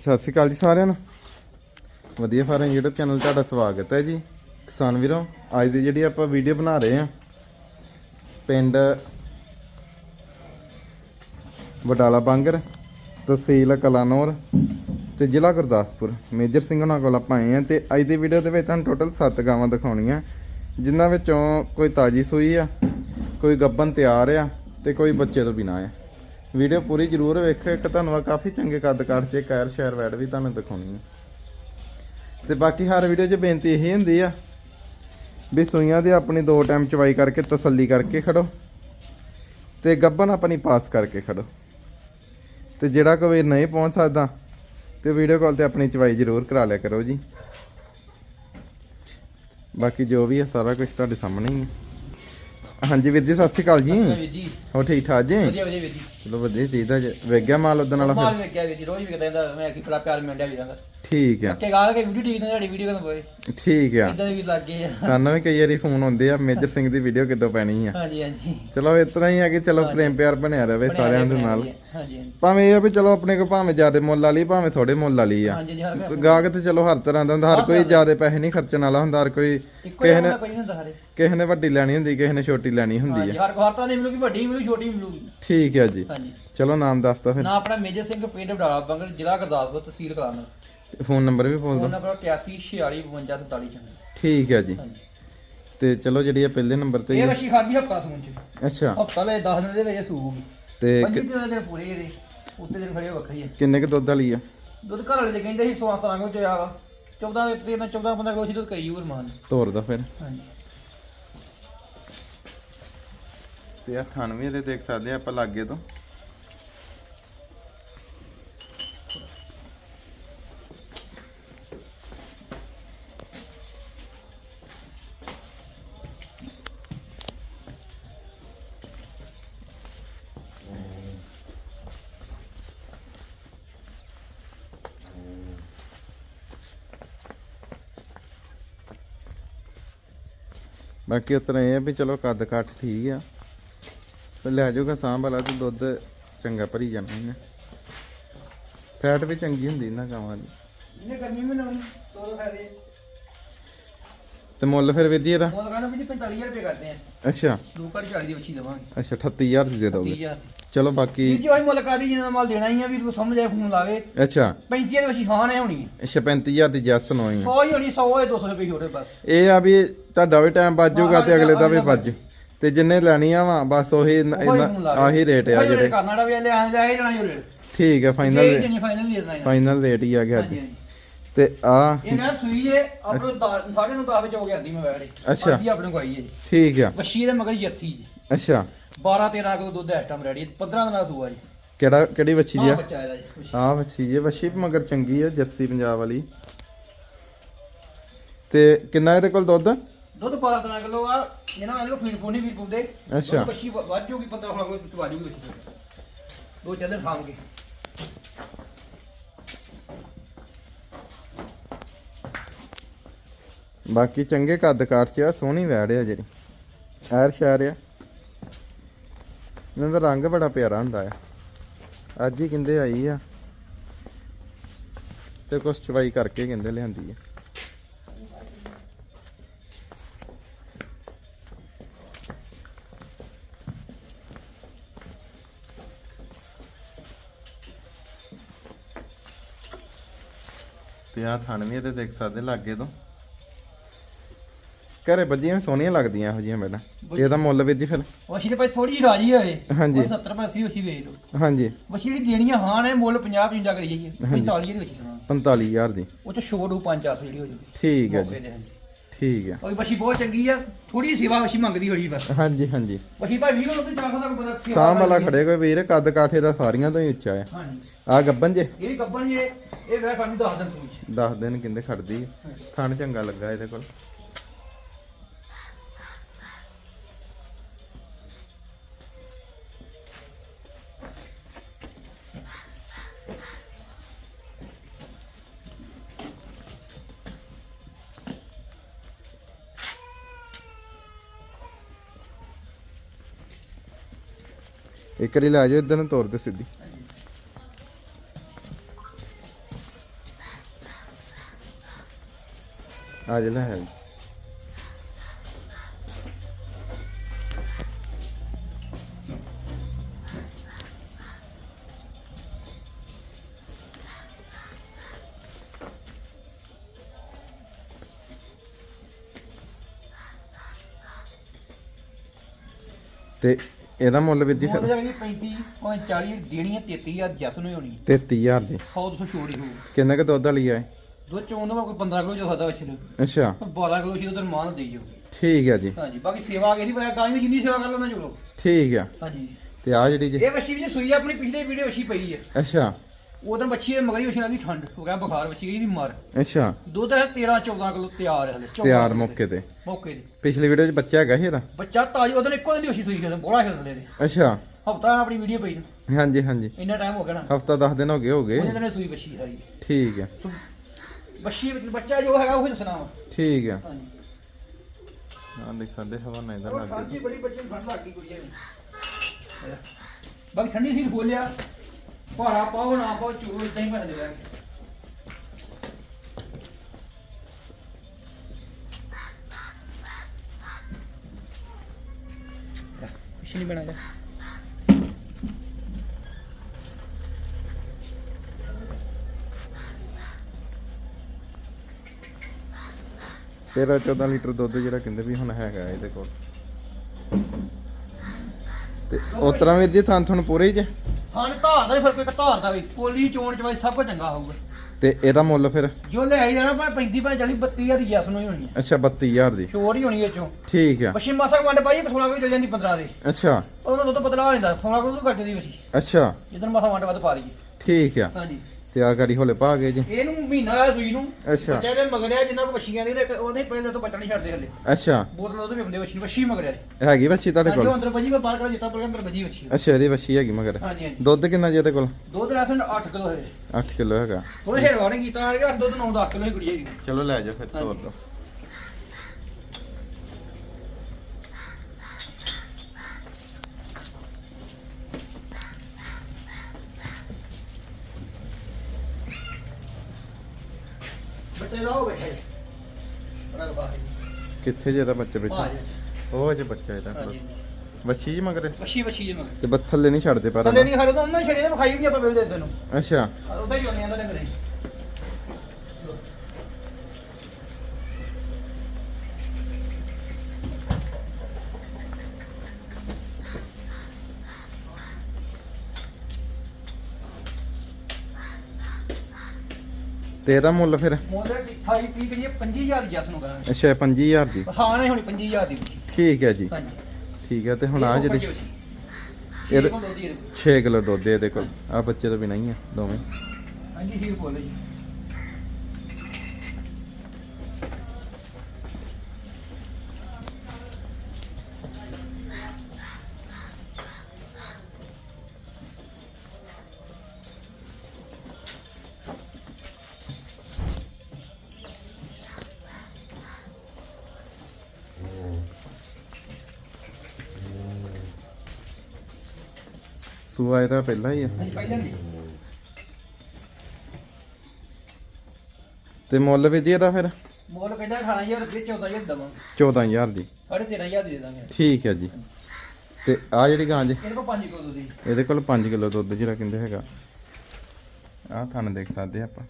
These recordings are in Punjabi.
ਸਤਿ ਸ਼੍ਰੀ ਅਕਾਲ ਜੀ ਸਾਰਿਆਂ ਨੂੰ। ਵਧੀਆ ਫਾਰਮ YouTube ਚੈਨਲ ਤੁਹਾਡਾ ਸਵਾਗਤ ਹੈ ਜੀ। ਕਿਸਾਨ ਵੀਰੋ, ਅੱਜ ਦੀ ਜਿਹੜੀ ਆਪਾਂ ਵੀਡੀਓ ਬਣਾ ਰਹੇ ਹਾਂ, ਪਿੰਡ ਵਡਾਲਾ ਬਾਂਗਰ, ਤਹਿਸੀਲ ਕਲਾਨੌਰ ਤੇ ਜ਼ਿਲ੍ਹਾ ਗੁਰਦਾਸਪੁਰ। ਮੇਜਰ ਸਿੰਘ ਉਹਨਾਂ ਕੋਲ ਆਪਾਂ ਆਏ ਹਾਂ ਤੇ ਅੱਜ ਦੀ ਵੀਡੀਓ ਦੇ ਵਿੱਚ ਤੁਹਾਨੂੰ ਟੋਟਲ 7 ਗਾਵਾਂ ਦਿਖਾਉਣੀਆਂ। ਜਿਨ੍ਹਾਂ ਵਿੱਚੋਂ ਕੋਈ ਤਾਜੀ ਸੂਈ ਆ, ਕੋਈ ਗੱਬਨ ਤਿਆਰ ਆ ਤੇ ਕੋਈ ਬੱਚੇ ਤੋਂ ਬਿਨਾ ਆ। ਵੀਡੀਓ ਪੂਰੀ ਜ਼ਰੂਰ ਵੇਖੋ ਇੱਕ ਆ ਕਾਫੀ ਚੰਗੇ ਕੱਦ ਕਾਠ ਚ ਕੈਰ ਸ਼ਹਿਰ ਵੈਡ ਵੀ ਤੁਹਾਨੂੰ ਦਿਖਾਉਣੀ ਹੈ ਤੇ ਬਾਕੀ ਹਰ ਵੀਡੀਓ 'ਚ ਬੇਨਤੀ ਇਹ ਹੁੰਦੀ ਆ ਵੀ ਸੂਈਆਂ ਦੇ ਆਪਣੀ ਦੋ ਟਾਈਮ ਚਵਾਈ ਕਰਕੇ ਤਸੱਲੀ ਕਰਕੇ ਖੜੋ ਤੇ ਗੱਬਨ ਆਪਣੀ ਪਾਸ ਕਰਕੇ ਖੜੋ। ਤੇ ਜਿਹੜਾ ਕੋਈ ਨਹੀਂ ਪਹੁੰਚ ਸਕਦਾ ਤੇ ਵੀਡੀਓ ਕਾਲ ਤੇ ਆਪਣੀ ਚਵਾਈ ਜ਼ਰੂਰ ਕਰਾ ਲਿਆ ਕਰੋ ਜੀ। ਬਾਕੀ ਜੋ ਵੀ ਹੈ ਸਾਰਾ ਕੁਝ ਤੁਹਾਡੇ ਸਾਹਮਣੇ ਹੀ ਹੈ ਹਾਂਜੀ ਵੀਰ ਜੀ ਸਤਿ ਸ਼੍ਰੀ ਅਕਾਲ ਜੀ। ਹੋ ਠੀਕ ਠਾਕ ਜੀ? ਵਧੀਆ ਵਧੀਆ ਵੀਰ ਜੀ। ਚਲੋ ਵਧੀਆ ਚਾਹੀਦਾ ਜੇ ਵੇਖ ਗਿਆ ਮਾਲ ਉਦੋਂ ਵਾਲਾ ਮਾਲ ਫਿਰ? ਵੇਖਿਆ ਵੀਰ ਜੀ ਰੋਜ਼ ਵਿਕਦਾ ਇਹਦਾ ਮੈਂ ਕੀ ਬੜਾ ਪਿਆਰ ਮਿਲਦਾ ਵੀਰਾਂ ਦਾ ਠੀਕ ਆ। ਅੱਕੇ ਗਾ ਕੇ ਵੀਡੀਓ ਠੀਕ ਨੇ ਸਾਡੀ ਵੀਡੀਓ ਕਦੋਂ ਪਏ ਠੀਕ ਆ। ਇਦਾਂ ਵੀ ਲੱਗ ਗਏ ਆ। ਸਾਨੂੰ ਵੀ ਕਈ ਵਾਰੀ ਫੋਨ ਆਉਂਦੇ ਆ ਮੇਜਰ ਸਿੰਘ ਦੀ ਵੀਡੀਓ ਕਿੱਦੋਂ ਪੈਣੀ ਆ। ਹਾਂਜੀ ਹਾਂਜੀ। ਚਲੋ ਇਤਨਾ ਹੀ ਆ ਕਿ ਚਲੋ ਪ੍ਰੇਮ ਪਿਆਰ ਬਣਿਆ ਰਵੇ ਸਾਰਿਆਂ ਦੇ ਨਾਲ। ਹਾਂਜੀ ਹਾਂਜੀ ਭਾਵੇਂ ਇਹ ਆ ਵੀ ਚਲੋ ਆਪਣੇ ਕੋ ਭਾਵੇਂ ਜ਼ਿਆਦੇ ਮੁੱਲ ਵਾਲੀ ਭਾਵੇਂ ਥੋੜੇ ਮੁੱਲ ਵਾਲੀ ਆ। ਹਾਂਜੀ ਹਰ ਗਾਹਕ ਤੇ ਚਲੋ ਹਰ ਤਰ੍ਹਾਂ ਦਾ ਹੁੰਦਾ ਹਰ ਕੋਈ ਜ਼ਿਆਦੇ ਪੈਸੇ ਨਹੀਂ ਖਰਚਣ ਵਾਲਾ ਹੁੰਦਾ ਹਰ ਕੋਈ ਇੱਕੋ ਬੰਦਾ ਕੋਈ ਨਹੀਂ ਹੁੰਦਾ ਸਾਰੇ। ਕਿਸੇ ਨੇ ਵੱਡੀ ਲੈਣੀ ਹੁੰਦੀ ਕਿਸੇ ਨੇ ਛੋਟੀ ਲੈਣੀ ਹੁੰਦੀ ਹਾਂਜੀ ਆ ਹਰ ਹਰ ਤਰ੍ਹਾਂ ਦੀ ਮਿਲੂਗੀ ਵੱਡੀ ਮਿਲੂ ਛੋਟੀ ਮਿਲੂਗੀ। ਠੀਕ ਹੈ ਜੀ। ਹਾਂਜੀ। ਚਲੋ ਨਾਮ ਦੱਸ ਤਾ ਫਿਰ। ਨਾ ਆਪਣਾ ਮੇਜਰ ਸਿੰਘ ਪਿੰਡ ਬਡਾਲਾ ਬੰਗਲ ਜ਼ਿਲ੍ਹਾ ਗੁਰਦਾਸਪੁਰ ਤਹਿਸੀਲ ਕਲਾਨੌਰ ਫੋਨ ਨੰਬਰ ਵੀ ਬੋਲ ਫੋਨ ਦਿਓ ਨੰਬਰ 81465247 ਠੀਕ ਹੈ ਜੀ। ਤੇ ਚਲੋ ਜਿਹੜੀ ਆ ਪਹਿਲੇ ਨੰਬਰ ਤੇ ਇਹ ਹੀ- ਵਸ਼ੀ ਖਾਦੀ ਹਫਤਾ ਸੂਨ ਚ। ਅੱਛਾ। ਹਫਤਾ ਲੈ 10 ਦਿਨ ਦੇ ਵਿੱਚ ਸੂਗੀ ਤੇ ਪੰਜੀ ਕਿ- ਦਿਨ ਦੇ ਪੂਰੇ ਇਹਦੇ। ਉੱਤੇ ਦਿਨ ਹੋ ਵੱਖਰੀ ਹੈ ਕਿੰਨੇ ਕੁ ਦੁੱਧ ਵਾਲੀ ਆ? ਦੁੱਧ ਘਰ ਵਾਲੇ ਦੇ ਕਹਿੰਦੇ ਸੀ 16 17 ਕਿਲੋ ਚੋਇਆ ਵਾ। 14 ਦੇ 13 14 15 ਕਿਲੋ ਸੀ ਦੁੱਧ ਕਈ ਹੋਰ ਮਾਨ। ਤੋਰ ਦਾ ਫਿਰ। ਹਾਂਜੀ। ਤੇ ਆ ਥਣ ਵੀ ਇਹਦੇ ਦੇਖ ਸਕਦੇ ਆ ਆਪਾਂ ਲਾਗੇ ਤੋਂ। ਬਾਕੀ ਉਤਰਾ ਇਹ ਆ ਵੀ ਚਲੋ ਕੱਦ ਕੱਠ ਠੀਕ ਆ। ਤੇ ਲੈ ਜਾਊਗਾ ਸਾਂਭ ਵਾਲਾ ਤੇ ਦੁੱਧ ਚੰਗਾ ਭਰੀ ਜਾਣਾ ਇਹਨੇ। ਫੈਟ ਵੀ ਚੰਗੀ ਹੁੰਦੀ ਇਹਨਾਂ ਗਾਵਾਂ ਦੀ। ਇਹਨੇ ਗਰਮੀ ਵੀ ਨਾ ਤੋਰ ਫਾਇਦੇ ਤੇ ਮੁੱਲ ਫਿਰ ਵੀਰ ਜੀ ਇਹਦਾ? ਉਹ ਕਹਿੰਦਾ ਵੀ ਜੀ 45000 ਰੁਪਏ ਕਰਦੇ ਆ। ਅੱਛਾ। ਦੋ ਘੜ 40 ਦੀ ਦਵਾਂਗੇ ਅੱਛਾ 38000 ਦੀ ਦੇ ਦੋਗੇ। 30000 ਚਲੋ ਬਾਕੀ ਵੀਰ ਜੀ ਉਹੀ ਮੁੱਲ ਕਾਦੀ ਜਿੰਨਾ ਮਾਲ ਦੇਣਾ ਹੀ ਆ ਵੀਰ ਨੂੰ ਸਮਝ ਆਏ ਫੋਨ ਲਾਵੇ। ਅੱਛਾ। 35 ਦੀ ਬੱਚੀ ਹਾਂ ਨੇ ਹੋਣੀ ਅੱਛਾ 35000 ਦੀ ਜੈਸ ਨੋਈ 100 ਹੀ ਹੋਣੀ 100 ਹੋਏ 200 ਰੁਪਏ ਛੋੜੇ ਬਸ। ਇਹ ਆ ਵੀ ਤੁਹਾਡਾ ਵੀ ਟਾਈਮ ਬਚ ਜਾਊਗਾ ਤੇ ਅਗਲੇ ਦਾ ਵੀ ਬਚ ਤੇ ਜਿੰਨੇ ਲੈਣੀਆਂ ਵਾ ਬਸ ਉਹੀ ਨ- ਉਹੀ ਫੋਨ ਇਹਨਾਂ- ਲਾਵੇ ਆਹੀ ਰੇਟ ਆ ਜਿਹੜੇ। ਵੀ ਲੈ ਆਂ ਜਣਾ ਠੀਕ ਇਹ ਫਾਈਨਲ ਫਾਈਨਲ ਦੇ ਦੇਣਾ ਇਹਨਾਂ। ਫਾਈਨਲ ਰੇਟ ਹੀ ਆ ਗਿਆ ਹਾਂਜੀ ਅੱਜ। ਹਾਂਜੀ ਤੇ ਆ। ਇਹ ਮੈਂ ਸੂਈ ਜੇ ਆਪਣੇ ਦਸ- ਸਾਢੇ ਨੂੰ 10 ਵਜੇ ਹੋ ਗਿਆ ਦੀ ਮੈਂ ਬੈਠੇ ਅੱਛਾ। ਅੱਜ ਹੀ ਆਪਣੇ ਆਈ ਹੈ ਜੀ। ਠੀਕ ਆ। ਦੇ ਮਗਰ ਜਰਸੀ ਜੀ। ਅੱਛਾ। 12 13 ਕਿਲੋ ਦੁੱਧ ਇਸ ਟਾਈਮ ਰੈਡੀ 15 ਦਿਨਾਂ ਦਾ ਸੂਆ ਜੀ। ਕਿਹੜਾ ਕਿਹੜੀ ਬੱਚੀ ਜੀ ਆ? ਆ ਬੱਚਾ ਇਹਦਾ ਜੀ ਬੱਛੀ। ਆ ਬੱਚੀ ਜੀ ਬੱਚੀ ਵੀ ਮਗਰ ਚੰਗੀ ਆ ਜਰਸੀ ਪੰਜਾਬ ਵਾਲੀ। ਤੇ ਕਿੰਨਾ ਇਹਦੇ ਕੋਲ ਦੁੱਧ? ਦੁੱਧ 12 13 ਕਿਲੋ ਆ। ਇਹਨਾਂ ਨਾਲ ਫੀਡ ਫੋਨੀ ਵੀ ਪੁੰਦੇ ਅੱਛਾ। ਵ- ਵੱਧ ਜੂਗੀ 15 16 ਕਿਲੋ ਵੱਧ ਜੂਗੀ ਦੋ ਚਾਦਰ ਖਾਮ ਕੇ ਬਾਕੀ ਚੰਗੇ ਕੱਦ ਕਾਠ ਚ ਆ ਸੋਹਣੀ ਵੈੜ ਆ ਜਿਹੜੀ। ਐਰ ਸ਼ਹਿਰ ਆ। ਇਹਨਾਂ ਦਾ ਰੰਗ ਬੜਾ ਪਿਆਰਾ ਹੁੰਦਾ ਆ। ਅੱਜ ਹੀ ਕਹਿੰਦੇ ਆਈ ਆ। ਤੇ ਕੁਛ ਚਵਾਈ ਕਰਕੇ ਕਹਿੰਦੇ ਲਿਆਂਦੀ ਆ। ਤੇ ਆ ਥਣ ਵੀ ਇਹਦੇ ਦੇਖ ਸਕਦੇ ਲਾਗੇ ਤੋਂ। ਘਰੇ ਬੱਜੀਆਂ ਵੀ ਸੋਹਣੀਆਂ ਲੱਗਦੀਆਂ ਇਹੋ ਜਿਹੀਆਂ ਮੈਡਮ ਇਹਦਾ ਮੁੱਲ ਵੀਰ ਜੀ ਫਿਰ। ਬੱਛੀ ਦੇ ਭਾਈ ਥੋੜੀ ਜਿਹੀ ਰਾਜੀ ਹੋਏ। ਹਾਂਜੀ। 70 ਪੈਸੇ ਬੱਛੀ ਵੇਚ ਲਓ। ਹਾਂਜੀ। ਬੱਛੀ ਜਿਹੜੀ ਦੇਣੀਆਂ ਹਾਂ ਨੇ ਮੁੱਲ 50 55 ਕਰੀ ਜਾਈਏ। 45 ਦੀ ਹਾਂ 45000 ਦੀ। ਉਹ ਚ ਛੋੜ ਉਹ 5-400 ਜਿਹੜੀ ਹੋ ਜੂਗੀ। ਠੀਕ ਹੈ ਜੀ। ਠੀਕ ਹੈ। ਉਹ ਬੱਛੀ ਬਹੁਤ ਚੰਗੀ ਆ। ਥੋੜੀ ਸੇਵਾ ਬੱਛੀ ਮੰਗਦੀ ਹੋਣੀ ਬਸ। ਹਾਂਜੀ ਹਾਂਜੀ। ਬੱਛੀ ਭਾਈ 20 ਕਿਲੋ ਤੋਂ 400 ਦਾ ਕੋਈ ਬੰਦਾ ਸੇਵਾ ਸਾਂਭ ਵਾਲਾ ਖੜੇ ਕੋਈ ਵੀਰ ਕੱਦ ਕਾਠੇ ਦਾ ਸਾਰੀਆਂ ਤੋਂ ਹੀ ਉੱਚਾ ਆ। ਹਾਂਜੀ। ਆ ਗੱਬਨ ਜੇ? ਇਹ ਵੀ ਗੱਬਣ ਜੇ ਇਹ ਵੈ ਖਾਣੀ 10 ਦਿਨ ਸੂਚ 10 ਦਿਨ ਕਿੰਦੇ ਖੜਦੀ। ਥਣ ਚੰਗਾ ਲੱਗਾ ਇਹਦੇ ਕੋਲ। ਇੱਕ ਵਾਰੀ ਲੈ ਜਾਓ ਇਦਾਂ ਨੂੰ ਤੋਰ ਦਿਓ ਸਿੱਧੀ। ਆ ਜਾ ਲੈ ਹੈ ਤੇ ਇਹਦਾ ਮੁੱਲ ਵੀਰ ਜੀ ਮੁੱਲ ਫਿਰ ਜਾ ਜੀ 35 ਉਹ 40 ਦੇਣੀ ਹੈ 33000 ਜਸ ਨੂੰ ਹੀ ਹੋਣੀ 33000 ਦੀ। 100 200 ਛੋੜ ਹੀ ਹੋਊ। ਕਿੰਨੇ ਕ ਦੁੱਧ ਵਾਲੀ ਆ ਇਹ? ਦੋ ਚੋਂ ਦਾ ਕੋਈ 15 ਕਿਲੋ ਜੋ ਖਾਦਾ ਵਛਲ ਅੱਛਾ। 12 ਕਿਲੋ ਸੀ ਉਧਰ ਮਾਨ ਦੇਈ ਜਾਓ ਠੀਕ ਹੈ ਜੀ। ਹਾਂਜੀ ਬਾਕੀ ਸੇਵਾ ਕਿਹਦੀ ਬaya ਗਾਂ ਦੀ ਜਿੰਨੀ ਸੇਵਾ ਕਰ ਲਓ ਨਾ ਚਲੋ। ਠੀਕ ਆ। ਹਾਂਜੀ। ਤੇ ਆ ਜਿਹੜੀ ਜੀ ਇਹ ਵੱਛੀ ਵਿੱਚ ਸੂਈ ਆ, ਆਪਣੀ ਪਿਛਲੇ ਵੀਡੀਓ ਵੱਛੀ ਪਈ ਹੈ ਅੱਛਾ। ਉਧਰ ਵੱਛੀ ਦੇ ਮਗਰੀ ਵੱਛੀ ਲੱਗੀ ਠੰਡ ਹੋ ਗਿਆ ਬੁਖਾਰ ਵੱਛੀ ਗਈ ਦੀ ਮਰ ਅੱਛਾ। ਦੁੱਧ ਹੈ 13 14 ਕਿਲੋ ਤਿਆਰ ਹੈ ਹਲੇ 14 ਤਿਆਰ ਕਿੱਲੋ ਮੌਕੇ ਤੇ। ਮੌਕੇ ਦੀ ਪਿਛਲੀ ਵੀਡੀਓ 'ਚ ਬੱਚਾ ਹੈਗਾ ਸੀ ਇਹਦਾ? ਬੱਚਾ ਤਾਜੀ ਉਧਰ ਇੱਕੋ ਦਿਨ ਦੀ ਵੱਛੀ ਸੂਈ ਖੇਡ ਬੋਲਾ ਖੇਡ ਦੇ ਅੱਛਾ। ਹਫਤਾ ਆਪਣੀ ਵੀਡੀਓ ਪਈ ਨੂੰ। ਹਾਂਜੀ ਹਾਂਜੀ। ਇੰਨਾ ਟਾਈਮ ਹੋ ਗਿਆ ਨਾ। ਹਫਤਾ 10 ਦਿਨ ਹੋ ਗਏ ਹੋ ਗਏ। ਉਹਦੇ ਦਿਨ ਸੂਈ ਵੱਛੀ ਸਾਰੀ। ਠੀਕ ਹੈ। ਸੋ ਵੱਛੀ ਬੱਚਾ ਜੋ ਹੈਗਾ ਉਹ ਦੱਸਣਾ ਵਾ। ਠੀਕ ਹੈ। ਹਾਂਜੀ। ਆ ਦੇਖ ਸਕਦੇ ਹਵਾਨਾ ਇਹਦਾ ਉਹ ਲੱਗ ਠੰਡੀ ਬੜੀ ਬੱਚੇ ਨੂੰ ਠੰਡ ਲੱਗ ਗਈ ਕੁੜੀਆਂ ਨੂੰ ਬਾਕੀ ਠੰਡੀ ਸੀ ਬੋਲਿਆ ਭਾਰਾ ਪਾਓ ਨਾ ਪਾਓ ਚੂਰ ਇਦਾਂ ਹੀ ਬਣਦੇ ਰਹਿ ਕੁਛ ਨਹੀਂ ਬਣਾਇਆ। ਤੇਰਾ 14 ਲੀਟਰ ਦੁੱਧ ਜਿਹੜਾ ਕਹਿੰਦੇ ਵੀ ਹੁਣ ਹੈਗਾ ਇਹਦੇ ਕੋਲ। ਤੇ ਉਤਰਾ ਵੀਰ ਜੀ ਥਾਂ ਤੁਹਾਨੂੰ ਪੂਰੇ ਹੀ ਜੇ? ਹਾਂ ਧਾਰ ਦਾ ਹੀ ਫ਼ਰਕ ਇੱਕ ਧਾਰ ਦਾ ਵੀ ਕੋਲੀ ਚੋਣ ਚਵਾਈ ਸਭ ਕੁਝ ਚੰਗਾ ਹੋਊਗਾ। ਤੇ ਇਹਦਾ ਮੁੱਲ ਫਿਰ? ਜੋ ਲੈ ਆਈ ਜਾਣਾ ਭਾਵੇਂ 35 ਭਾਵੇਂ 40 32000 ਦੀ ਜੈਸ ਨੂੰ ਹੀ ਹੋਣੀ ਹੈ ਅੱਛਾ 32000 ਦੀ। ਹੀ ਹੋਣੀ ਇਹ ਚੋਂ ਠੀਕ ਆ। ਮਸ਼ੀਨ ਮਾਸਾ ਵੰਡ ਪਾਈ 16 ਕੋਈ ਚੱਲ ਜਾਂਦੀ 15 ਦੇ। ਅੱਛਾ। ਉਹਨਾਂ ਨੂੰ ਤਾਂ ਬਦਲਾ ਹੋ ਜਾਂਦਾ 16 ਕਿਲੋ ਤੋਂ ਕਰਦੇ ਦੀ ਮਸ਼ੀ ਅੱਛਾ। ਜਿੱਦਣ ਮਾਸਾ ਵੰਡ ਵੱਧ ਪਾ ਦਈਏ। ਠੀਕ ਆ। ਹਾਂਜੀ। ਤੇ ਆ ਗਾੜੀ ਹੋਲੇ ਪਾ ਗਏ ਜੀ। ਇਹਨੂੰ ਮਹੀਨਾ ਆਇਆ ਸੂਈ ਨੂੰ। ਅੱਛਾ। ਬੱਚਾ ਦੇ ਮਗਰਿਆ ਜਿੰਨਾ ਕੋ ਵਸ਼ੀਆਂ ਦੀ ਨੇ ਉਹਦੇ ਪਹਿਲੇ ਤੋਂ ਬੱਚਾ ਨਹੀਂ ਛੱਡਦੇ ਹਲੇ। ਅੱਛਾ। ਬੋਤਲ ਉਹਦੇ ਵੀ ਹੁੰਦੇ ਵਸ਼ੀ ਵਸ਼ੀ ਮਗਰਿਆ ਦੀ। ਹੈਗੀ ਬੱਚੀ ਤੁਹਾਡੇ ਹਾਂਜੀ ਉਹ ਕੋਲ? ਅੰਦਰ ਵਜੀ ਮੈਂ ਬਾਹਰ ਕਰ ਦਿੱਤਾ ਪਰ ਅੰਦਰ ਵਜੀ ਵਸ਼ੀ ਅੱਛਾ ਇਹਦੀ ਬੱਚੀ ਹੈਗੀ ਮਗਰ। ਹਾਂਜੀ ਹਾਂਜੀ। ਦੁੱਧ ਕਿੰਨਾ ਜੀ ਇਹਦੇ ਕੋਲ? ਦੁੱਧ ਰਾਸਨ 8 ਕਿਲੋ ਹੈ 8 ਕਿਲੋ ਹੈਗਾ। ਉਹਦੇ ਹੇਰਵਾ ਨੇ ਕੀਤਾ ਹੈ ਦੁੱਧ 9 10 ਕਿਲੋ ਹੀ ਕੁੜੀ ਹੈਗੀ। ਚਲੋ ਲੈ ਜਾਓ ਫਿਰ ਤੋਰ। ਦੋ। ਕਿੱਥੇ ਜੇ ਇਹਦਾ ਬੱਚਾ ਆ ਬੈਠਾ ਜਾ ਉਹ ਜੇ ਬੱਚਾ ਇਹਦਾ ਬੱਚੀ ਜੀ ਮਗਰ ਵਸ਼ੀ ਵਸ਼ੀ ਜੇ ਮਗਰ। ਤੇ ਬੱਤ ਥੱਲੇ ਨਹੀਂ ਛੱਡਦੇ ਪਰ ਥੱਲੇ ਨਹੀਂ ਖੜੇ ਤਾਂ ਉਹਨਾਂ ਛੜੇ ਨੇ ਵਿਖਾਈ ਵੀ ਨਹੀਂ ਆਪਾਂ ਬਿਲ ਦੇ ਤੈਨੂੰ ਅੱਛਾ। ਉਹਦਾ ਹੀ ਹੋਣੇ ਆਂਦਾ ਡੰਗਰੇ ਤੇ ਇਹਦਾ ਮੁੱਲ ਫਿਰ? ਮੋਦਰ 28 30 ਕਰੀਏ 25000 ਦੀ ਜਸ ਨੂੰ ਕਰਾਂਗੇ। ਅੱਛਾ 25000 ਦੀ। ਹਾਂ ਨਹੀਂ ਹੋਣੀ 25000 ਦੀ ਠੀਕ ਹੈ ਜੀ। ਹਾਂਜੀ। ਠੀਕ ਹੈ ਤੇ ਹੁਣ ਆ ਜਿਹੜੀ ਇਹਦੇ ਇਹਦੇ- ਕੋਲ ਉਹਦੀ ਇਹਦੇ ਕੋਲ। 6 ਕਿਲੋ ਦੁੱਧ ਇਹਦੇ ਕੋਲ। ਆ ਬੱਚੇ ਤੋਂ ਬਿਨਾਂ ਹੀ ਆ ਦੋਵੇਂ। ਹਾਂਜੀ ਹੀਰ ਬੋਲੇ ਜੀ। ਸੂਆ ਇਹਦਾ ਪਹਿਲਾਂ ਹੀ ਆ। ਪਹਿਲਾਂ ਤੇ ਮੁੱਲ ਵੀ ਜੀ ਇਹਦਾ ਫਿਰ? ਮੋਲ ਕਹਿੰਦਾ 18000 ਰੁਪਏ 14000 ਦਵਾਂਗੇ। 14000 ਦੀ। 13500 ਦੀ ਦਾਂਗੇ ਠੀਕ ਹੈ ਜੀ। ਤੇ ਆ ਜਿਹੜੀ ਗਾਂ ਜੀ? ਇਹਦੇ ਕੋਲ 5 ਕਿਲੋ ਦੀ ਇਹਦੇ ਕੋਲ 5 ਕਿਲੋ ਦੁੱਧ ਜਿਹੜਾ ਕਹਿੰਦੇ ਹੈਗਾ। ਆਹ ਤੁਹਾਨੂੰ ਦੇਖ ਸਕਦੇ ਆਪਾਂ।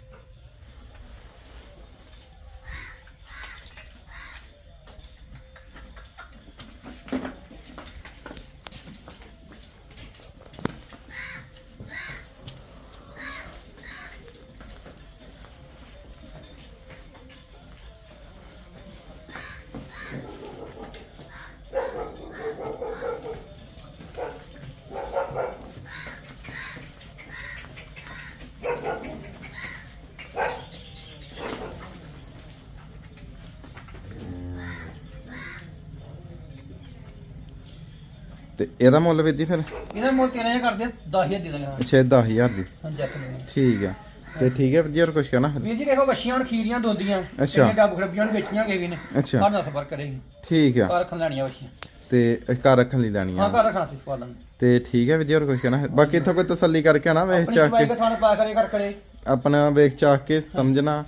ਤੇ ਇਹਦਾ ਮੁੱਲ ਵੀ ਜੀ ਫਿਰ? ਇਹਦਾ ਮੁੱਲ 13000 ਕਰਦੇ 10000 ਦੇ ਦਾਂਗੇ ਹਾਂ ਅੱਛਾ 10000 ਦੀ। ਹਾਂ ਜੈਸ ਠੀਕ ਆ। ਤੇ ਠੀਕ ਹੈ ਜੀ ਹੋਰ ਕੁਝ ਕਹਿਣਾ ਵੀਰ ਜੀ ਦੇਖੋ ਵੱਛੀਆਂ ਹੁਣ ਖੀਰੀਆਂ ਦੋਂਦੀਆਂ। ਅੱਛਾ। ਇਹ ਡੱਬ ਖੜਬੀਆਂ ਨੂੰ ਵੇਚੀਆਂ ਗਏ ਵੀ ਨੇ ਅੱਛਾ। ਘਰ ਦਾ ਸਫਰ ਕਰੇਗੀ ਠੀਕ ਆ। ਘਰ ਰੱਖਣ ਲੈਣੀਆਂ ਵੱਛੀਆਂ। ਤੇ ਇਹ ਘਰ ਰੱਖਣ ਲਈ ਲੈਣੀ ਹਾਂ ਘਰ ਰੱਖਣਾ ਸੀ ਪਾਲਣ ਤੇ ਠੀਕ ਹੈ ਵੀ ਜੀ ਹੋਰ ਕੁਝ ਕਹਿਣਾ ਬਾਕੀ ਇੱਥੋਂ ਕੋਈ ਤਸੱਲੀ ਕਰਕੇ ਨਾ ਵੇਖ ਚਾਹ ਕੇ। ਪਾ ਕਰੇ ਕਰ ਕਰੇ। ਆਪਣਾ ਵੇਖ ਚਾਹ ਕੇ ਸਮਝਣਾ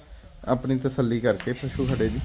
ਆਪਣੀ ਤਸੱਲੀ ਕਰਕੇ ਪਸ਼ੂ ਖੜੇ ਜੀ।